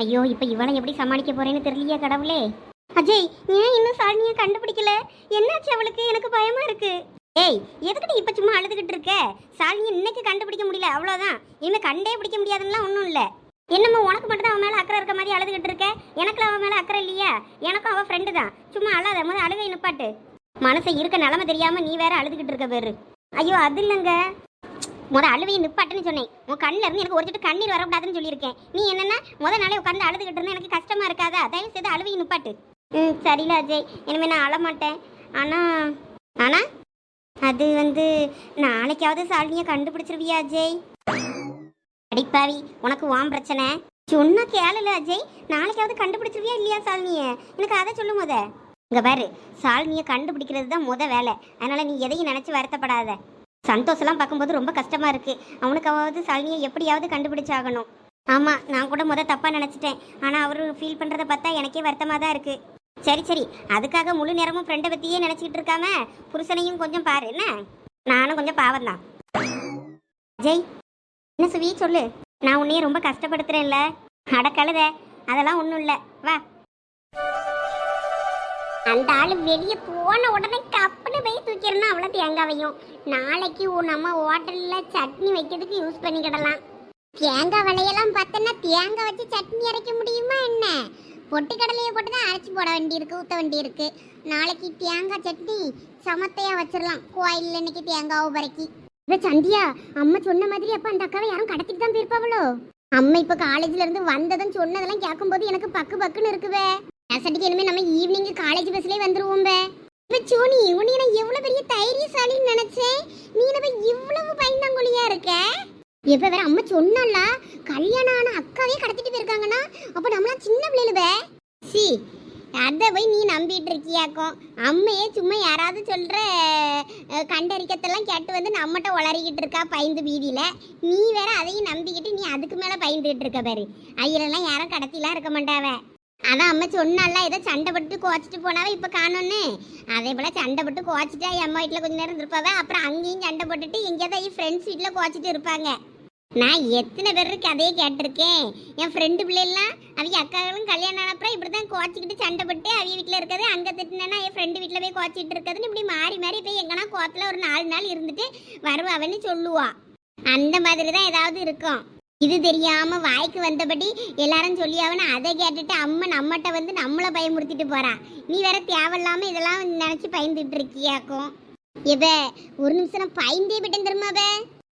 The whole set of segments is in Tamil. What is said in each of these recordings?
ஐயோ இப்போ இவனை எப்படி சமாளிக்க போறேன்னு தெரியலையா கடவுளே. அஜய் ஏன் இன்னும் சாலினியை கண்டுபிடிக்கல? என்னாச்சு அவளுக்கு? எனக்கு பயமா இருக்கு. ஏய் எதுக்கிட்ட இப்போ சும்மா அழுதுகிட்டு இருக்க? சாலினியை இன்னைக்கு கண்டுபிடிக்க முடியல அவ்வளோதான் இனிமே கண்டே பிடிக்க முடியாதுன்னா ஒன்றும் இல்லை. என்னம்மா உனக்கு மட்டும் தான் அவன் மேல அக்கறை இருக்க மாதிரி அழுதுகிட்டு இருக்க? எனக்கு அவன் மேல அக்கறை இல்லையா? எனக்கும் அவன் ஃப்ரெண்டு தான். சும்மா அழாத போது அழுகை நிப்பாட்டு. மனசை இருக்க நிலமை தெரியாம நீ வேற அழுதுகிட்டு இருக்க பேரு ஐயோ அது இல்லைங்க. முத அழுவையை நிப்பாட்டுன்னு சொன்னேன். உன் கண்ணில் இருந்து எனக்கு ஒரு சொட்டு கண்ணீர் வரக்கூடாதுன்னு சொல்லியிருக்கேன். நீ என்னன்னா முத நாளே உட்காந்து அழுதுகிட்டு இருந்தா எனக்கு கஷ்டமா இருக்காதா? தயவு செய்து அழுவையை நிப்பாட்டு. ம் சரில அஜய். இனிமேல் நான் அழமாட்டேன். ஆனா ஆனா அது வந்து நாளைக்காவது சாலினியை கண்டுபிடிச்சிருவியா அஜய்? அடிப்பாவி உனக்கு வாம் பிரச்சனை. சொன்னா கேளல அஜய். நாளைக்காவது கண்டுபிடிச்சிருவியா இல்லையா சாலினியை? எனக்கு அதை சொல்லு முத. இங்கே பாரு சாலினியை கண்டுபிடிக்கிறது தான் முத வேலை. அதனால நீ எதையும் நினச்சி வருத்தப்படாத. சந்தோஷம்லாம் பார்க்கும்போது ரொம்ப கஷ்டமாக இருக்குது அவனுக்காவது சாலினியை எப்படியாவது கண்டுபிடிச்சாகணும். ஆமாம் நான் கூட முத தப்பாக நினச்சிட்டேன். ஆனால் அவர் ஃபீல் பண்ணுறதை பார்த்தா எனக்கே வருத்தமாக தான் இருக்குது சரி சரி. அதுக்காக முழு நேரமும் ஃப்ரெண்டை பற்றியே நினச்சிக்கிட்டு இருக்காம புருஷனையும் கொஞ்சம் பாரு என்ன? நானும் கொஞ்சம் பாவம் தான். ஜெய் என்ன சுவி சொல்லு. நான் உன்னையே ரொம்ப கஷ்டப்படுத்துறேன்ல. அடக்கழுத. அதெல்லாம் ஒன்றும் இல்லை. வா. அந்த ஆள் வெளியே போன உடனே கப்புன்னு போய் தூக்கிடணும் அவ்வளோ தேங்காவையும். நாளைக்கு நம்ம ஹோட்டலில் சட்னி வைக்கிறதுக்கு யூஸ் பண்ணிக்கிடலாம். தேங்காய் விலையெல்லாம் பார்த்தோன்னா தேங்காய் வச்சு சட்னி அரைக்க முடியுமா என்ன? பொட்டுக்கடலையை போட்டு தான் அரைச்சி போட வேண்டியிருக்கு ஊற்ற வேண்டியிருக்கு. நாளைக்கு தேங்காய் சட்னி சமத்தையாக வச்சிடலாம். கோயிலில் இன்னைக்கு தேங்காவை பறக்கி இப்போ சந்தியா அம்மா சொன்ன மாதிரி அப்போ அந்த அக்காவை யாரும் கடத்திட்டு தான் போயிருப்பாவளோ? அம்மா இப்போ காலேஜ்ல இருந்து வந்ததும் சொன்னதெல்லாம் கேட்கும்போது எனக்கு பக்கு பக்குன்னு இருக்குவே. நேசட்டிக்கு இனிமே நம்ம ஈவினிங் காலேஜ் பஸ்லயே வந்துருவோம் பே. இப்ப சோனி உன்னை நான் எவ்வளவு பெரிய தைரியசாலின்னு நினைச்சேன். நீ நம்ம இவ்வளவு பயந்தாங்கொழியா இருக்க? எப்ப வேற அம்மா சொன்னல கல்யாணம் ஆன அக்காவே கடத்திட்டு போயிருக்காங்கன்னா அப்ப நம்மளாம் சின்ன பிள்ளைல சி அதை போய் நீ நம்பிட்டு இருக்கியாக்கும் அம்மையே சும்மா யாராவது சொல்ற கண்டறிக்கத்தெல்லாம் கேட்டு வந்து நம்மகிட்ட உளறிக்கிட்டு இருக்கா பயந்து வீதியில். நீ வேற அதையும் நம்பிக்கிட்டு நீ அதுக்கு மேல பயந்துகிட்டு இருக்க பாரு. ஐயரெல்லாம் யாரும் கடத்திலாம் இருக்க மாட்டாவே. அதான் அம்மா சொன்னால ஏதோ சண்டை போட்டு கோச்சிட்டு போனாவே இப்போ காணோன்னு. அதே போல் சண்டை போட்டு கோச்சிட்டா என் அம்மா வீட்டில் கொஞ்ச நேரம் இருப்பாவே அப்புறம் அங்கேயும் சண்டை போட்டுட்டு எங்கேயாவது என் ஃப்ரெண்ட்ஸ் வீட்டில் கோச்சிட்டு இருப்பாங்க. நான் எத்தனை பேருக்கு கதையை கேட்டிருக்கேன்? என் ஃப்ரெண்டு பிள்ளைலாம் அவங்க அக்காங்களும் கல்யாணம் ஆனப்புறம் இப்படி தான் கோச்சிக்கிட்டு சண்டை போட்டு அவங்க வீட்டில் இருக்கிறது அங்கே திட்டினா என் ஃப்ரெண்டு வீட்டில் போய் கோச்சிட்டு இருக்கிறதுன்னு இப்படி மாறி மாறி போய் எங்கன்னா கோத்தில் ஒரு நாலு நாள் இருந்துட்டு வருவாவன்னு சொல்லுவா. அந்த மாதிரி தான் ஏதாவது இருக்கும். இது தெரியாம வாய்க்கு வந்தபடி எல்லாரும் சொல்லி அவனை அதை கேட்டுட்டு அம்மா நம்மகிட்ட வந்து நம்மளை பயமுறுத்திட்டு போறா. நீ வேற தேவையில்லாம இதெல்லாம் நினைச்சு பயந்துட்டு இருக்கியாக்கும் எப ஒரு நிமிஷம் நான் பயந்தே விட்டேன் தெரியுமாப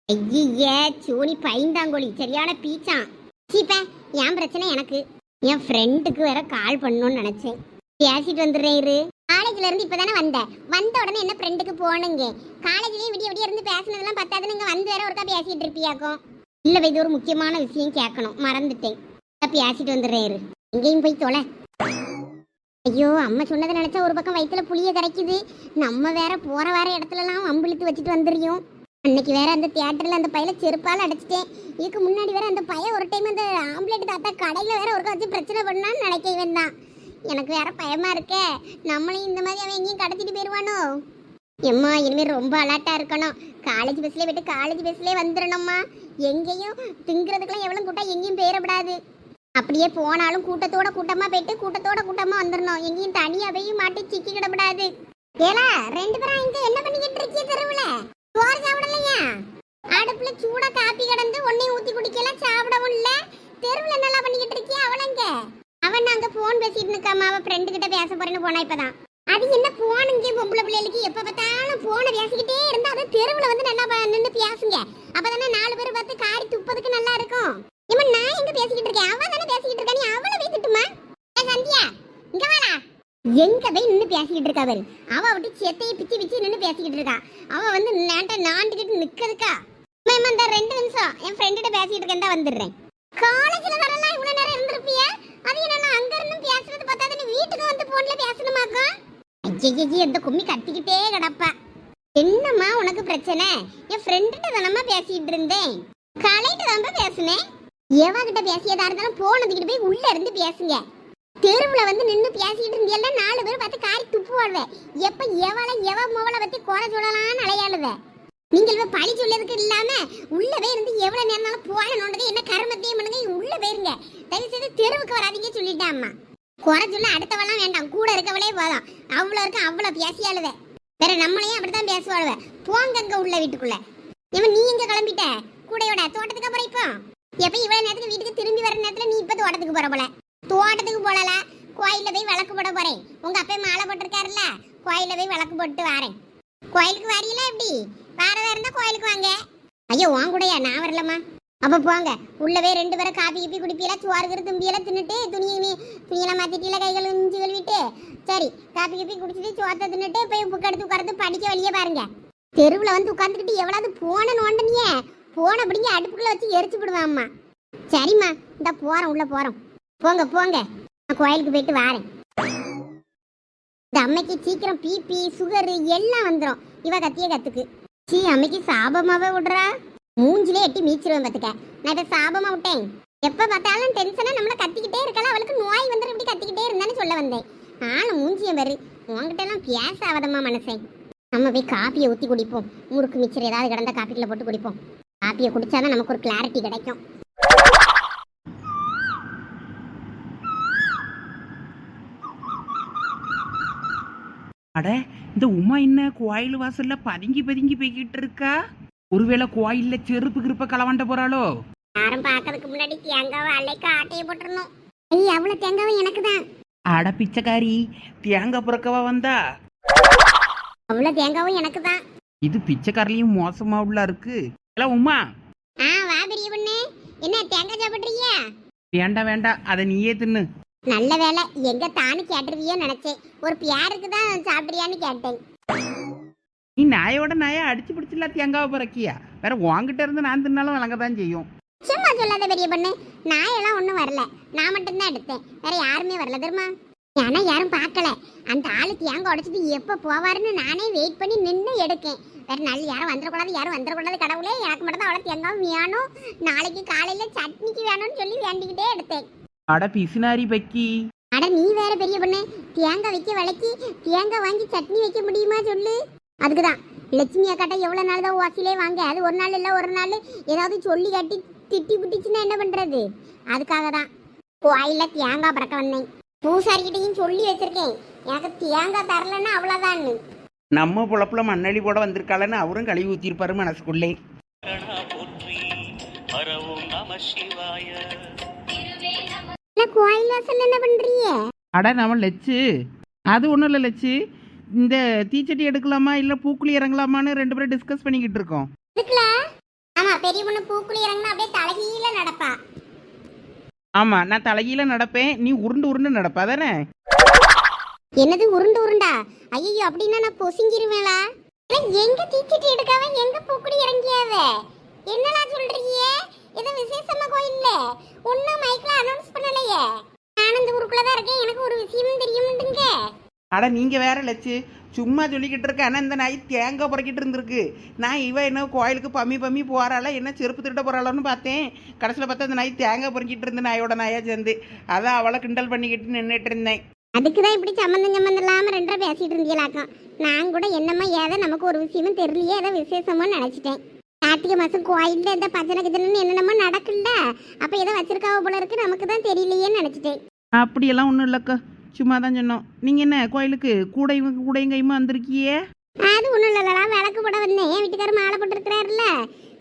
ஐயே சோனி பயந்தாங்கோழி சரியான பீச்சான். சீப்ப என் பிரச்சனை எனக்கு? என் ஃப்ரெண்டுக்கு வேற கால் பண்ணணும்னு நினைச்சேன். பேசிட்டு வந்துடுறேன் இரு. காலேஜ்ல இருந்து இப்பதானே வந்தேன் வந்த உடனே என்ன ஃப்ரெண்டுக்கு போனுங்க காலேஜ்லயும் விடிய விடிய இருந்து பேசினதெல்லாம் பத்தாதுன்னு இங்க வந்து வேற ஒருக்கா பேசிட்டு இருப்பியாக்கும் இல்லை இது ஒரு முக்கியமான விஷயம் கேட்கணும். மறந்துட்டேன். தப்பி பேசிட்டு வந்துடுறேரு எங்கேயும் போய் தொலை. ஐயோ அம்மா சொன்னதை நினைச்சா ஒரு பக்கம் வயிற்றுல புளிய கரைக்குது. நம்ம வேற போற வேற இடத்துலலாம் அம்பிழுத்து வச்சுட்டு வந்துருவோம் அன்னைக்கு வேற அந்த தியேட்டர்ல அந்த பையில செருப்பால் அடைச்சிட்டேன். இதுக்கு முன்னாடி வேற அந்த பையன் ஒரு டைம் அந்த ஆம்பளேட் தாத்தா கடையில் வேற ஒருக்கா வச்சு பிரச்சனை பண்ணான்னு நினைக்க வேண்டாம் எனக்கு வேற பயமா இருக்கே. நம்மளையும் இந்த மாதிரி அவன் எங்கேயும் கடத்திட்டு போயிடுவானோ எம்மா இனிமேல் ரொம்ப அலர்ட்டா இருக்கணும். காலேஜ் பஸ்லேயே விட்டு காலேஜ் பஸ்லேயே வந்துடணும்மா எங்கேயும் திங்கிறதுக்கெல்லாம் எவ்வளோ கூட்டம் எங்கேயும் போயிடப்படாது அப்படியே போனாலும் கூட்டத்தோட கூட்டமாக போயிட்டு கூட்டத்தோட கூட்டமாக வந்துடணும் எங்கேயும் தனியாக போய் மாட்டி சிக்கி கிடப்படாது. ஏலா ரெண்டு பேரும் இங்கே என்ன பண்ணிக்கிட்டு இருக்கீங்க தெருவில்? சோறு சாப்பிடலையா? அடுப்பில் சூடாக காப்பி கிடந்து ஒன்னையும் ஊற்றி குடிக்கல சாப்பிடவும் இல்லை. தெருவில் என்னெல்லாம் பண்ணிக்கிட்டு இருக்கியா அவளங்க? அவன் அங்க ஃபோன் பேசிட்டு இருக்காமா அவன் ஃப்ரெண்டு கிட்ட பேச போறேன்னு போனா இப்பதான். அது என்ன போனுங்க பொம்பளை பிள்ளைகளுக்கு? எப்ப பார்த்தாலும் போன பேசிக்கிட்டே இருந்தா அது தெருவுல வந்து நல்லா நின்று பேசுங்க. அப்பதானே நாலு பேர் பார்த்து காரி துப்பதுக்கு நல்லா இருக்கும். இம்மா நான் எங்க பேசிக்கிட்டு இருக்கேன்? அவ தானே பேசிக்கிட்டு இருக்கா? நீ அவளை போய் திட்டுமா? சந்தியா இங்க வாடா. எங்க போய் நின்னு பேசிக்கிட்டு இருக்கா பாரு. அவ விட்டு செத்தையை பிச்சு பிச்சு நின்னு பேசிக்கிட்டு இருக்கா. அவ வந்து நாண்ட நாண்டுகிட்டு நிக்கிறதுக்கா மேம் அந்த ரெண்டு நிமிஷம். என் ஃப்ரெண்ட்டு பேசிக்கிட்டு இருக்கேன். தான் வந்துடுறேன். காலேஜில் வரலாம் இவ்வளோ நேரம் இருந்திருப்பிய? அது என்னன்னா அங்க இருந்து பேசுறது பார்த்தா நீ வீட்டுக்கு வந்து போன்ல பேசணுமாக்கா? ஐயய்ய அந்த கும்மி கத்திக்கிட்டே கிடப்பா. என்னம்மா உனக்கு பிரச்சனை? என் ஃப்ரெண்டுகிட்ட தானம்மா பேசிட்டு இருந்தேன். கலைகிட்ட தான்ப்பா பேசுனேன். எவகிட்ட பேசியதா இருந்தாலும் போனதுக்கிட்ட போய் உள்ள இருந்து பேசுங்க. தெருவுல வந்து நின்னு பேசிட்டு இருந்தியல்ல நாலு பேர் பார்த்து காரி துப்புவாள்வே. எப்ப எவளை எவ முவளை பத்தி குறை சொல்லலாம்னு அலையாளுவ. நீங்கள் இப்ப பழி சொல்லதுக்கு இல்லாம உள்ள போய் இருந்து எவ்வளவு நேரம்னாலும் போகணுன்றது என்ன கருமத்தையும் பண்ணுங்க உள்ள போயிருங்க. தயவு செய்து தெருவுக்கு வராதீங்க சொல்லிட்டாம்மா. குறை சொல்ல அடுத்தவெல்லாம் வேண்டாம். கூட இருக்கவளே போதும். அவ்வளோ இருக்கு அவ்வளோ பேசியாளுவ. வேற நம்மளையும் அப்படித்தான் பேசுவாளுவ. போங்க அங்க உள்ள வீட்டுக்குள்ள. இவன் நீ எங்க கிளம்பிட்ட? கூடையோட. தோட்டத்துக்கு அப்புறம் இப்போ? எப்ப இவ்வளவு நேரத்துக்கு வீட்டுக்கு திரும்பி வர நேரத்துல நீ இப்ப தோட்டத்துக்கு போற போல? தோட்டத்துக்கு போலல. கோயில போய் விளக்கு போட போறேன். உங்க அப்பா மாலை போட்டிருக்காருல்ல? கோயில போய் விளக்கு போட்டு வரேன். கோயிலுக்கு வரையில எப்படி? வேற வேற இருந்தா கோயிலுக்கு வாங்க. ஐயோ உன் கூடயா? நான் வரலம்மா. அப்ப போங்க. உள்ளவே ரெண்டு பேரும் காப்பி கிப்பி குடிப்பீல சோறு தும்பியெல்லாம் தின்னுட்டு துணியை நீ- துணியெல்லாம் மாத்திட்டீல கைகள் இஞ்சி கழுவிட்டு சரி காப்பி கிப்பி குடிச்சிட்டு சோத்தை தின்னுட்டு போய் புக் எடுத்து உட்கார்ந்து படிக்க வழியே பாருங்க. தெருவுல வந்து உட்காந்துக்கிட்டு எவ்வளவு போன நோண்டனியே? போன அப்படிங்க அடுப்புக்குள்ள வச்சு எரிச்சு விடுவாம்மா சரிம்மா இந்த போறோம் உள்ள போறோம். போங்க போங்க. நான் கோயிலுக்கு போயிட்டு வரேன். இந்த அம்மைக்கு சீக்கிரம் பிபி சுகரு எல்லாம் வந்துடும் இவ கத்திய கத்துக்கு. சீ அம்மைக்கு சாபமாவே விடுறா. மூஞ்சிலே எட்டி மீச்சிருவேன் பார்த்துக்க நான் இப்ப சாபமா விட்டேன். எப்ப பார்த்தாலும் டென்ஷனாக நம்மளை கத்திக்கிட்டே இருக்கல அவளுக்கு நோய் வந்துடும் இப்படி கத்திக்கிட்டே இருந்தான்னு சொல்ல வந்தேன். ஆனா மூஞ்சியம் பாரு. உன்கிட்ட எல்லாம் பேச ஆவதம்மா மனசேன். நம்ம போய் காப்பியை ஊத்தி குடிப்போம். முறுக்கு மிச்சர் ஏதாவது கிடந்தா காப்பிக்குள்ள போட்டு குடிப்போம். காப்பியை குடிச்சாதான் நமக்கு ஒரு கிளாரிட்டி கிடைக்கும். அட இந்த உமா என்ன கோயில் வாசல்ல பதுங்கி பதுங்கி போய்கிட்டு இருக்கா? ஒருவேளை கோயில்ல செருப்பு கிருப்ப களவாண்ட போறாளோ? யாரும் பார்க்கறதுக்கு முன்னாடி தேங்காவை அள்ளைக்கு ஆட்டையை போட்டுறணும் ஐய் அவ்வளவு தேங்காவை எனக்கு தான் அட பிச்சைக்காரி தேங்காய் புறக்கவா வந்தா? அவ்வளவு தேங்காவும் எனக்கு தான் இது பிச்சைக்காரிலையும் மோசமா உள்ள இருக்கு. இல்ல உமா ஆ வா பெரிய பொண்ணு. என்ன தேங்காய் சாப்பிட்றீங்க? வேண்டாம் வேண்டாம். அதை நீயே தின்னு. நல்ல வேலை எங்க தானு கேட்டுருவியோ நினைச்சேன். ஒரு பியாருக்கு தான் சாப்பிட்றியான்னு கேட்டேன். நீ நாயோட நாயா அடிச்சு பிடிச்சில தேங்காவை பிறக்கியா? வேற உன்கிட்ட இருந்து நான் தின்னாலும் வழங்க தான் செய்யும். சும்மா சொல்லாத பெரிய பொண்ணு. நாயெல்லாம் ஒன்றும் வரல. நான் மட்டும்தான் எடுத்தேன். வேற யாருமே வரல தெரியுமா? ஏன்னா யாரும் பார்க்கல. அந்த ஆளு தேங்காய் உடைச்சிட்டு எப்போ போவாருன்னு நானே வெயிட் பண்ணி நின்று எடுக்கேன். வேற நல்ல யாரும் வந்துடக்கூடாது யாரும் வந்துடக்கூடாது கடவுளே. எனக்கு மட்டும் தான் அவ்வளோ தேங்காய் வேணும். நாளைக்கு காலையில சட்னிக்கு வேணும்னு சொல்லி வேண்டிக்கிட்டே எடுத்தேன். அட பிசினாரி பக்கி. அட நீ வேற பெரிய பொண்ணு. தேங்காய் வைக்க விலைக்கு தேங்காய் வாங்கி சட்னி வைக்க முடியுமா சொல்லு. அதுக்கு தான் லட்சுமி அக்காட்ட எவ்வளோ நாள் தான் வாசிலே வாங்க? அது ஒரு நாள் இல்லை ஒரு நாள். ஏதாவது சொல்லி கட்டி திட்டி பிடிச்சுன்னா என்ன பண்ணுறது அதுக்காக தான் கோயிலில் தேங்காய் பறக்க வந்தேன். பூசாரிக்கிட்டையும் சொல்லி வச்சிருக்கேன். எனக்கு தேங்காய் தரலன்னா அவ்வளோதான்னு நம்ம பொழப்புல மண்ணளி போட வந்திருக்காளன்னு அவரும் கழுவி ஊத்திருப்பாரு மனசுக்குள்ளே. கோயில் வாசல் என்ன பண்ணுறீங்க அட நம்ம லட்சு அது ஒன்றும் இல்லை லட்சு இந்த தீச்சட்டி எடுக்கலாமா இல்லை பூக்குழி இறங்கலாமான்னு ரெண்டு பேரும் டிஸ்கஸ் பண்ணிக்கிட்டு இருக்கோம். இருக்குல்ல? ஆமாம் பெரிய பொண்ணு பூக்குழி இறங்கினா அப்படியே தலைகீழ நடப்பா. ஆமாம் நான் தலைகீழ நடப்பேன் நீ உருண்டு உருண்டு நடப்பா தானே என்னது உருண்டு உருண்டா? ஐயோ அப்படின்னா நான் பொசுங்கிருவேளா எங்க தீச்சிட்டு எடுக்காவ எங்க பூக்குடி இறங்கியாவ என்னடா சொல்றீங்க? இது விசேஷமா கோயில்ல? ஒன்னும் மைக்ல அனௌன்ஸ் பண்ணலையே. நான் இந்த ஊருக்குள்ள தான் இருக்கேன் எனக்கு ஒரு விஷயமும் தெரியுமுண்டுங்க அட நீங்கள் வேற லட்சு சும்மா சொல்லிக்கிட்டு இருக்க. ஆனால் இந்த நாய் தேங்காய் புறக்கிட்டு இருந்திருக்கு. நான் இவ என்ன கோயிலுக்கு பம்மி பம்மி போறாளா? என்ன செருப்பு திருட போறாளோன்னு பார்த்தேன். கடைசியில் பார்த்தா அந்த நாய் தேங்காய் பொறுக்கிட்டு இருந்த நாயோட நாயா சேர்ந்து. அதான் அவளை கிண்டல் பண்ணிக்கிட்டு நின்றுட்டு இருந்தேன். அதுக்கு தான் இப்படி சம்மந்தம் சம்மந்தம் இல்லாம ரெண்டரை பேசிட்டு இருந்தீங்களாக்கும் நான் கூட என்னமோ ஏதோ நமக்கு ஒரு விஷயமும் தெரியலையே ஏதோ விசேஷமா நினைச்சிட்டேன். கார்த்திகை மாசம் கோயில்ல இந்த பச்சனை கிச்சனு என்னென்னமோ நடக்குல்ல அப்ப ஏதோ வச்சிருக்காவ போல இருக்கு. நமக்கு தான் தெரியலையேன்னு நினைச்சிட்டேன். அப்படியெல்லாம் ஒன்றும் இல்லைக்கா. சும்மா தான் சொன்னோம். நீங்கள் என்ன கோயிலுக்கு கூடையும் கூடையும் கையுமா வந்திருக்கியே? அது ஒன்றும் இல்லைடா விளக்கு போட வந்தேன். என் வீட்டுக்காரர் மாலை போட்டுருக்கிறாருல்ல.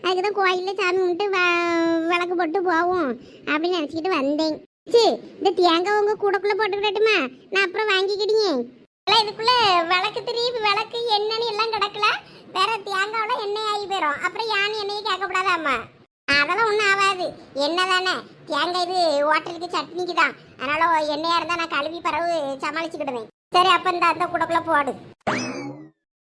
அதுக்கு தான் கோயிலில் சாமி கும்பிட்டு விளக்கு போட்டு போவோம் அப்படின்னு நினச்சிக்கிட்டு வந்தேன். சி இந்த தேங்காய் உங்க கூடக்குள்ளே போட்டுக்கிடட்டுமா? நான் அப்புறம் வாங்கிக்கிட்டீங்க எல்லாம் இதுக்குள்ள விளக்கு திருப்பி விளக்கு என்னன்னு எல்லாம் கிடக்கல. வேற தேங்காவோட எண்ணெய் ஆகி போயிடும் அப்புறம் யானை எண்ணெயை கேட்கக்கூடாதாம்மா? அதெல்லாம் ஒன்றும் ஆகாது எண்ணெய் தானே தேங்காய் இது ஹோட்டலுக்கு சட்னிக்கு தான் அதனால எண்ணெயாக இருந்தால் நான் கழுவி பறவு சமாளிச்சுக்கிடுவேன். சரி அப்போ இந்த அந்த கூடக்குள்ளே போடு.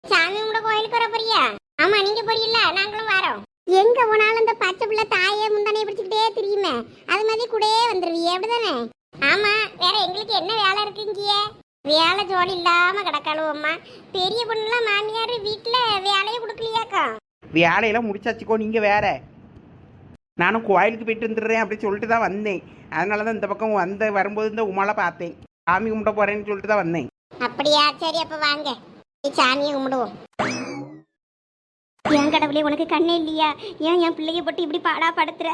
சாமி உங்களோட கோயிலுக்கு வர போறியா? ஆமா நீங்கள் போறீல்ல. நாங்களும் வரோம். எங்க போனாலும் இந்த பச்சை பிள்ளை தாயை முந்தானே பிடிச்சிக்கிட்டே தெரியுமே. அது மாதிரி கூடயே வந்துருவியே அப்படிதானே? ஆமாம் வேற எங்களுக்கு என்ன வேலை இருக்குங்கிய வேலை ஜோடி இல்லாமல் கிடக்காளும் அம்மா. பெரிய பொண்ணுலாம் மாமியார் வீட்டில் வேலையை கொடுக்கலையாக்கா? வேலையெல்லாம் முடிச்சாச்சுக்கோ நீங்கள் வேற. நானும் கோயிலுக்கு போயிட்டு வந்துடுறேன் அப்படின்னு சொல்லிட்டு தான் வந்தேன். அதனால தான் இந்த பக்கம் வந்த வரும்போது இந்த உமாலை பார்த்தேன். சாமி கும்பிட போறேன்னு சொல்லிட்டு தான் வந்தேன். அப்படியா? சரி அப்ப வாங்க. சாமியை கும்பிடுவோம். என் கடவுளே உனக்கு கண்ணே இல்லையா? ஏன் என் பிள்ளைய போட்டு இப்படி பாடா படுத்துற?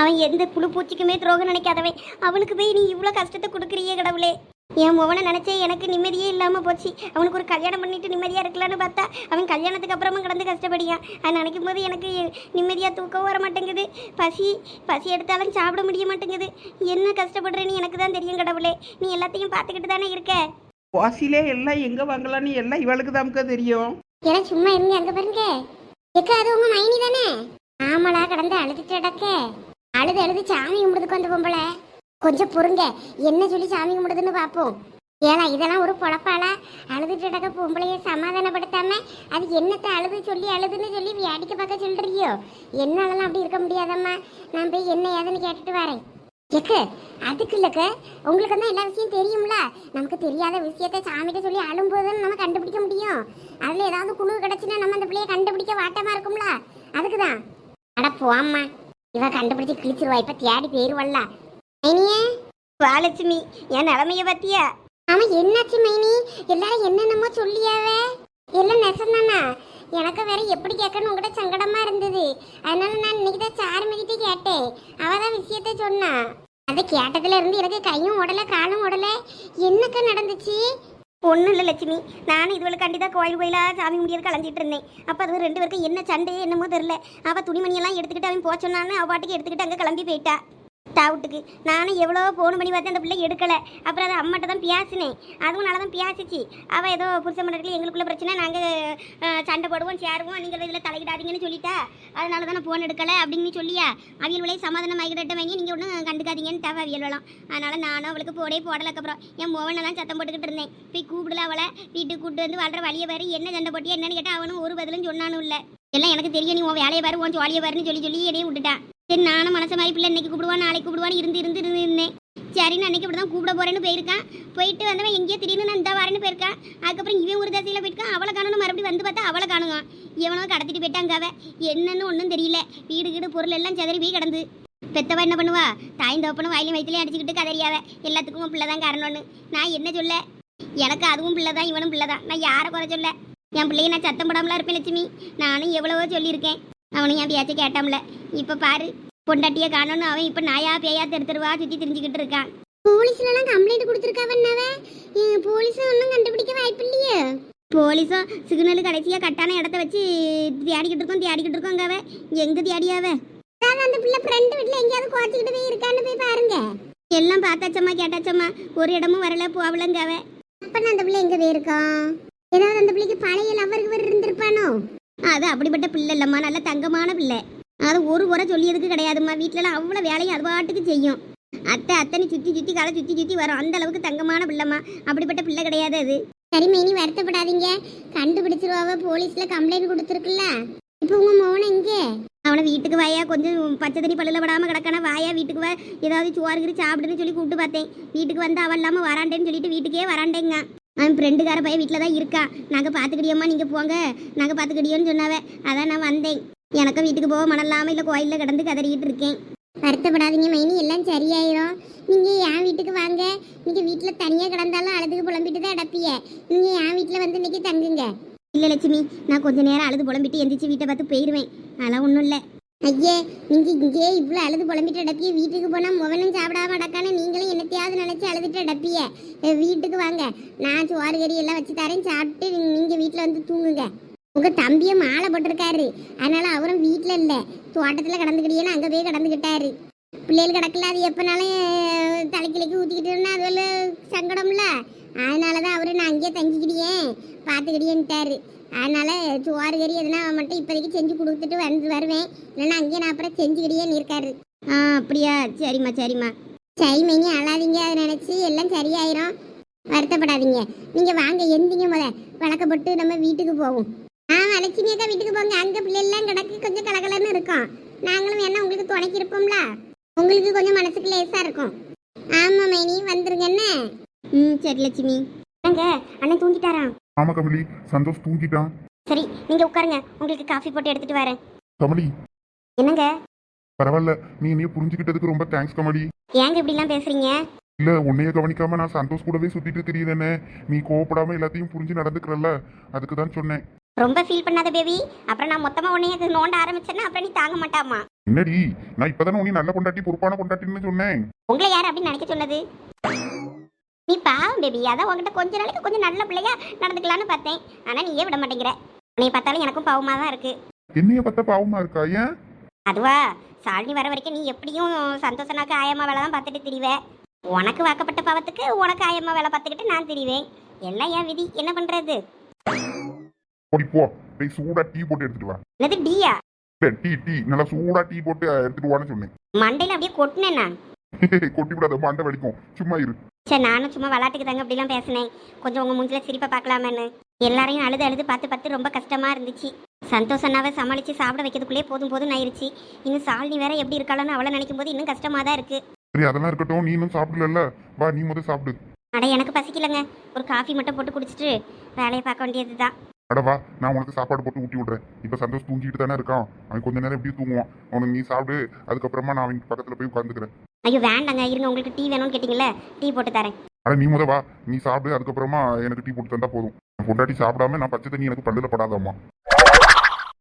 அவன் எந்த புழு பூச்சிக்குமே துரோகம் நினைக்காதவன். அவனுக்கு போய் நீ இவ்வளோ கஷ்டத்தை கொடுக்குறியே கடவுளே. என் மோவனை நினைச்சே எனக்கு நிம்மதியே இல்லாம போச்சு. அவனுக்கு ஒரு கல்யாணம் பண்ணிட்டு நிம்மதியா இருக்கலாம்னு பார்த்தா அவன் கல்யாணத்துக்கு அப்புறமா கிடந்து கஷ்டப்படியான் அது நினைக்கும் போது எனக்கு நிம்மதியா தூக்கம் வர மாட்டேங்குது. பசி பசி எடுத்தாலும் சாப்பிட முடிய மாட்டேங்குது. என்ன கஷ்டப்படுறேன்னு எனக்கு தான் தெரியும் கடவுளே. நீ எல்லாத்தையும் பார்த்துக்கிட்டு தானே இருக்க? வாசிலே எல்லாம் எங்கே வாங்கலான்னு எல்லாம் இவளுக்கு தான்க்கா தெரியும். ஏன்னா சும்மா இருங்க அங்க பாருங்க. எக்கா அது உங்க மைனி தானே? ஆமாடா கடந்து அழுதுட்டு அழுது அழுது சாமி கும்பிடுறதுக்கு வந்த பொம்பளை. கொஞ்சம் பொறுங்க. என்ன சொல்லி சாமி கும்பிடுதுன்னு பார்ப்போம் ஏன்னா இதெல்லாம் ஒரு பொழப்பாளா? அழுதுட்டு அடக்க பொம்பளைய சமாதானப்படுத்தாம அது என்னத்தை அழுது சொல்லி அழுதுன்னு சொல்லி வேடிக்கை பார்க்க சொல்றியோ என்னாலலாம் அப்படி இருக்க முடியாதம்மா. நான் போய் என்ன ஏதுன்னு கேட்டுட்டு வரேன். எக்கு அதுக்கு இல்லக்க. உங்களுக்கு தான் எல்லா விஷயம் தெரியும்ல? நமக்கு தெரியாத விஷயத்த சாமிகிட்ட சொல்லி அழும்போது நம்ம கண்டுபிடிக்க முடியும். அதில் ஏதாவது குழு கிடைச்சுன்னா நம்ம அந்த பிள்ளைய கண்டுபிடிக்க வாட்டமாக இருக்கும்ல? அதுக்கு தான் அட போம்மா. இவ கண்டுபிடிச்சி கிழிச்சிருவா. இப்போ தேடி போயிருவல்ல மைனியே? வாலட்சுமி என் நிலைமைய பத்தியா ஆமா என்னாச்சு மைனி? எல்லாரும் என்னென்னமோ சொல்லியாவே? எல்லாம் நெசந்தானா? எனக்கு வேற எப்படி கேட்கணும் உங்ககிட்ட சங்கடமா இருந்தது. அதனால நான் இன்னைக்கு தான் சாருமதிட்டு கேட்டேன். அவ தான் விஷயத்த சொன்னா. அதை கேட்டதுல இருந்து எனக்கு கையும் உடல காலும் உடல என்னக்க நடந்துச்சு? ஒன்றும் இல்லை லட்சுமி. நானும் இதுவரை கண்டிதான் கோயில் கோயிலாக சாமி முடியாது கலஞ்சிட்டு இருந்தேன். அப்போ அது ரெண்டு பேருக்கும் என்ன சண்டையே என்னமோ தெரில அவள் துணிமணியெல்லாம் எடுத்துக்கிட்டு அவன் போக சொன்னான்னு அவள் பாட்டுக்கு எடுத்துக்கிட்டு அங்கே கிளம்பி போயிட்டா. டவுட்டுக்கு நானும் எவ்வளோ ஃபோன் பண்ணி பார்த்தேன் அந்த பிள்ளை எடுக்கலை. அப்புறம் அது அம்மாட்ட தான் பேசினேன் அதுவும் நல்லா தான் பேசிச்சு அவள் ஏதோ புருஷ மண்டலத்தில் எங்களுக்குள்ள பிரச்சனை நாங்கள் சண்டை போடுவோம் சேருவோம் நீங்கள் இதில் தலையிடாதீங்கன்னு சொல்லிட்டா. அதனால தான் நான் ஃபோன் எடுக்கலை அப்படின்னு சொல்லியா? அவியல் விலையை சமாதானம் ஆகிட்ட வாங்கி நீங்கள் ஒன்றும் கண்டுக்காதீங்கன்னு தவ அவியல் வேலாம் அதனால் நானும் அவளுக்கு போடே போடலக்கப்புறம் என் மோவனை தான் சத்தம் போட்டுக்கிட்டு இருந்தேன். போய் கூப்பிடல அவளை. வீட்டுக்கு கூப்பிட்டு வந்து வாழ்ற வழியை வேறு என்ன சண்டை போட்டியா என்னன்னு கேட்டால் அவனும் ஒரு பதிலும் சொன்னானும் இல்லை. எல்லாம் எனக்கு தெரியும். நீ உன் வேலையை பாரு உன் ஜாலியை பாருன்னு சொல்லி சொல்லி இடையே விட்டுட்டான். சரி நானும் மனச மாதிரி பிள்ளை இன்னைக்கு கூப்பிடுவான் நாளைக்கு கூப்பிடுவான்னு இருந்து இருந்து இருந்து இருந்தேன். சரின்னு அன்னைக்கு இப்படி தான் கூப்பிட போறேன்னு போயிருக்கான். போயிட்டு வந்தவன் எங்கேயோ திடீர்னு நான் இந்த வரேன்னு போயிருக்கான். அதுக்கப்புறம் இவன் ஒரு தசையில் போயிருக்கான் அவளை காணணும் மறுபடியும் வந்து பார்த்தா அவளை காணுங்க இவனோ கடத்திட்டு போயிட்டாங்க அவ என்னன்னு ஒன்றும் தெரியல. வீடு கீடு பொருள் எல்லாம் சதறி போய் கிடந்து. பெத்தவ என்ன பண்ணுவா? தாயும் தோப்பனும் வயலையும் வயிற்றுலையும் அடிச்சுக்கிட்டு கதறியாவ எல்லாத்துக்கும் பிள்ளை தான் காரணம்னு. நான் என்ன சொல்ல? எனக்கு அதுவும் பிள்ளை தான் இவனும் பிள்ளை தான் நான் யாரை குறை சொல்ல? என் பிள்ளைய நான் சத்தம் போடாமலாம் இருப்பேன் லட்சுமி. நானும் எவ்வளவோ சொல்லியிருக்கேன். அவனும் என் பேச்சை கேட்டாம்ல. இப்போ பாரு பொண்டாட்டியை காணோன்னு அவன் இப்போ நாயா பேயா தெருத்தருவா சுற்றி திரிஞ்சுக்கிட்டு இருக்கான். போலீஸ்லாம் கம்ப்ளைண்ட் கொடுத்துருக்காவன்னாவே போலீஸும் ஒன்றும் கண்டுபிடிக்க வாய்ப்பு இல்லையே. போலீஸும் சிக்னல் கடைசியாக கட்டான இடத்த வச்சு தேடிக்கிட்டு இருக்கோம் தேடிக்கிட்டு இருக்கோங்க அவ எங்கே தேடியாவ அந்த பிள்ளை ஃப்ரெண்டு வீட்டில் எங்கேயாவது குறைச்சிக்கிட்டு போய் இருக்கான்னு போய் பாருங்க. எல்லாம் பார்த்தாச்சம்மா கேட்டாச்சம்மா. ஒரு இடமும் வரல போவலங்க அவ அப்ப அந்த பிள்ளை எங்க போயிருக்கான்? ஏதாவது அந்த பிள்ளைக்கு பழைய வேறு இருந்திருப்பானோ? அது அப்படிப்பட்ட பிள்ளை இல்லம்மா. நல்ல தங்கமான பிள்ளை. அது ஒரு முறை சொல்லியதுக்கு கிடையாதும்மா. வீட்டிலலாம் அவ்வளோ வேலையை அது பாட்டுக்கு செய்யும். அத்தை அத்தனை சுற்றி சுற்றி காலை சுற்றி சுற்றி வரும். அந்த அளவுக்கு தங்கமான பிள்ளைம்மா. அப்படிப்பட்ட பிள்ளை கிடையாது அது. சரி மைனி வருத்தப்படாதீங்க. கண்டுபிடிச்சிருவாவ போலீஸ்ல கம்ப்ளைண்ட் கொடுத்துருக்குல்ல. இப்போ உங்க மோன எங்கே? அவனை வீட்டுக்கு வாயா. கொஞ்சம் பச்சை தண்ணி பல்லில் படாம கிடக்கான? வாயா வீட்டுக்கு வா. ஏதாவது சோறு சாப்பிடுன்னு சொல்லி கூப்பிட்டு பார்த்தேன். வீட்டுக்கு வந்து அவள் இல்லாமல் வராண்டேன்னு சொல்லிட்டு வீட்டுக்கே வராண்டேங்க. அவன் ஃப்ரெண்டுக்கார பையன் வீட்டில் தான் இருக்கான். நாங்கள் பார்த்துக்கிடியோம்மா நீங்கள் போங்க. நாங்கள் பார்த்துக்கிடியோன்னு சொன்னாவ அதான் நான் வந்தேன். எனக்கும் வீட்டுக்கு போக மனல்லாமல் இல்லை கோயிலில் கிடந்து கதறிக்கிட்டு இருக்கேன். வருத்தப்படாதீங்க மைனி எல்லாம் சரியாயிரும். நீங்கள் என் வீட்டுக்கு வாங்க. நீங்கள் வீட்டில் தனியாக கிடந்தாலும் அழுதுக்கு புலம்பிட்டு தான் அடப்பிய நீங்கள் என் வீட்டில் வந்து இன்னைக்கு தங்குங்க. இல்லை லட்சுமி நான் கொஞ்ச நேரம் அழுது புலம்பிட்டு எந்திரிச்சு வீட்டை பார்த்து போயிடுவேன் அதெல்லாம் ஒன்றும் இல்லை. ஐயே நீங்கள் இங்கே இவ்வளோ அழுது புலம்பிட்டு அடப்பிய வீட்டுக்கு போனால் முகனும் சாப்பிடாம அடக்கானே நீங்களும் என்னத்தையாவது நினச்சி அழுதுட்டு அடப்பிய வீட்டுக்கு வாங்க. நான் சோறு கறி எல்லாம் வச்சு தரேன். சாப்பிட்டு நீங்கள் வீட்டில் வந்து தூங்குங்க. உங்கள் தம்பியும் மாலை போட்டிருக்காரு. அதனால அவரும் வீட்டில் இல்லை. தோட்டத்தில் கடந்துக்கிட்டேன்னு அங்கே போய் கடந்துக்கிட்டாரு. பிள்ளைகள் கிடக்கல அது எப்போனாலும் தலைக்கிளைக்கு ஊற்றிக்கிட்டோம்னா அது ஒரு சங்கடம்ல. அதனால தான் அவரு நான் அங்கேயே தங்கிக்கிடியே பார்த்துக்கிடியேன்ட்டாரு அதனால சோறு கறி எதுனா மட்டும் இப்போதைக்கு செஞ்சு கொடுத்துட்டு வந்து வருவேன். இல்லைன்னா அங்கேயே நான் அப்புறம் செஞ்சுக்கிடியேன்னு இருக்காரு. ஆ அப்படியா? சரிம்மா சரிம்மா. சரி மைனி அழாதீங்க அதை நினச்சி எல்லாம் சரியாயிரும். வருத்தப்படாதீங்க. நீங்கள் வாங்க எந்திங்க முத வழக்கப்பட்டு நம்ம வீட்டுக்கு போவோம். ஆ லட்சுமி அக்கா வீட்டுக்கு போங்க. அங்கே பிள்ளைலாம் கிடக்கு கொஞ்சம் கலகலன்னு இருக்கும். நாங்களும் வேணா உங்களுக்கு துணைக்கி இருப்போம்ல. உங்களுக்கு கொஞ்சம் மனசுக்கு லேசாக இருக்கும். ஆமாம் மைனி வந்துருங்க என்ன? ம் சரி லட்சுமி. என்னங்க? அண்ணன் தூங்கிட்டாராம் ஆமா கமலி. சந்தோஷ் தூங்கிட்டான். சரி நீங்கள் உட்காருங்க. உங்களுக்கு காஃபி போட்டு எடுத்துட்டு வரேன். கமலி. என்னங்க? பரவாயில்ல. நீ என்னைய புரிஞ்சுக்கிட்டதுக்கு ரொம்ப தேங்க்ஸ் கமலி. ஏங்க இப்படிலாம் பேசுறீங்க? இல்ல உன்னைய கவனிக்காம நான் சந்தோஷ் கூடவே சுத்திட்டு தெரியுதுன்னு நீ கோவப்படாம எல்லாத்தையும் புரிஞ்சு நடந்துக்கிறல்ல. அதுக்கு தான் சொன்னேன். ரொம்ப ஃபீல் பண்ணாத பேபி அப்புறம் நான் மொத்தமா உன்னைய நோண்ட ஆரம்பிச்சேன்னா அப்புறம் நீ தாங்க மாட்டாமா என்னடி? நான் இப்பதானே உன்னை நல்ல பொண்டாட்டி பொறுப்பான பொண்டாட்டின்னு சொன்னேன். உங்களை யார் அப்படின்னு நினைக்க சொன்னது? நீ பாவம் பேபி அதான் உங்ககிட்ட கொஞ்ச நாளைக்கு கொஞ்சம் நல்ல பிள்ளையா நடந்துக்கலாம்னு பார்த்தேன். ஆனா நீயே விட மாட்டேங்கிற. நீ பார்த்தாலும் எனக்கும் பாவமா தான் இருக்கு. என்னைய பார்த்தா பாவமா இருக்கா ஏன்? அதுவா சாலினி வர வரைக்கும் நீ எப்படியும் சந்தோஷனாக்கு ஆயம்மா வேலை தான் பார்த்துட்டு திரிவே. உனக்கு வாக்கப்பட்ட பாவத்துக்கு உனக்கு ஆயம்மா வேலை பார்த்துக்கிட்டு நான் திரிவேன். எல்லாம் என் விதி. என்ன பண்றது? ஓடி போ. போய் சூடா டீ போட்டு எடுத்துட்டு வா. என்னது டியா? இல்ல, டீ டீ. நல்லா சூடா டீ போட்டு எடுத்துட்டு வான்னு சொன்னேன். மண்டையில அப்படியே கொட்டினேன் நான் கொட்டி விடாத மண்டை வலிக்கும். சும்மா இரு. சரி நானும் சும்மா விளாட்டுக்கு தாங்க அப்படிலாம் பேசினேன். கொஞ்சம் உங்க மூஞ்சில சிரிப்பை பார்க்கலாமேன்னு. எல்லாரையும் அழுது அழுது பார்த்து பார்த்து ரொம்ப கஷ்டமா இருந்துச்சு. சந்தோஷனாவை சமாளிச்சு சாப்பிட வைக்கிறதுக்குள்ளே போதும் போதும் ஆயிருச்சு. இன்னும் சாலினி வேற எப்படி இருக்காளன்னு அவளை நினைக்கும் போது இன்னும் கஷ்டமா தான் இருக்கு. சரி அதெல்லாம் இருக்கட்டும். நீ இன்னும் சாப்பிடல வா நீ முத சாப்பிடு. அட எனக்கு பசிக்கலங்க. ஒரு காஃபி மட்டும் போட்டு குடிச்சிட்டு வேலையை பார்க்க வேண்டியதுதான். அட வா நான் உனக்கு சாப்பாடு போட்டு ஊட்டி விடுறேன். இப்ப சந்தோஷ் தூங்கிட்டு தானே இருக்கான். அவன் கொஞ்ச நேரம் எப்படி தூங்குவான். அவனுக்கு நீ சாப்பிடு அதுக்கப்புறமா நான் அவன் பக்கத்துல போய் உட்காந்துக்கிறேன் ஐயோ வேண்டாங்க. இருங்க உங்களுக்கு டீ வேணும்னு கேட்டிங்கல்ல? டீ போட்டு தரேன். அட நீ முத வா. நீ சாப்பிடு அதுக்கப்புறமா எனக்கு டீ போட்டு தந்தா போதும். பொண்டாட்டி சாப்பிடாம நான் பச்சை தண்ணி எனக்கு பல்லுல படாதாம்மா.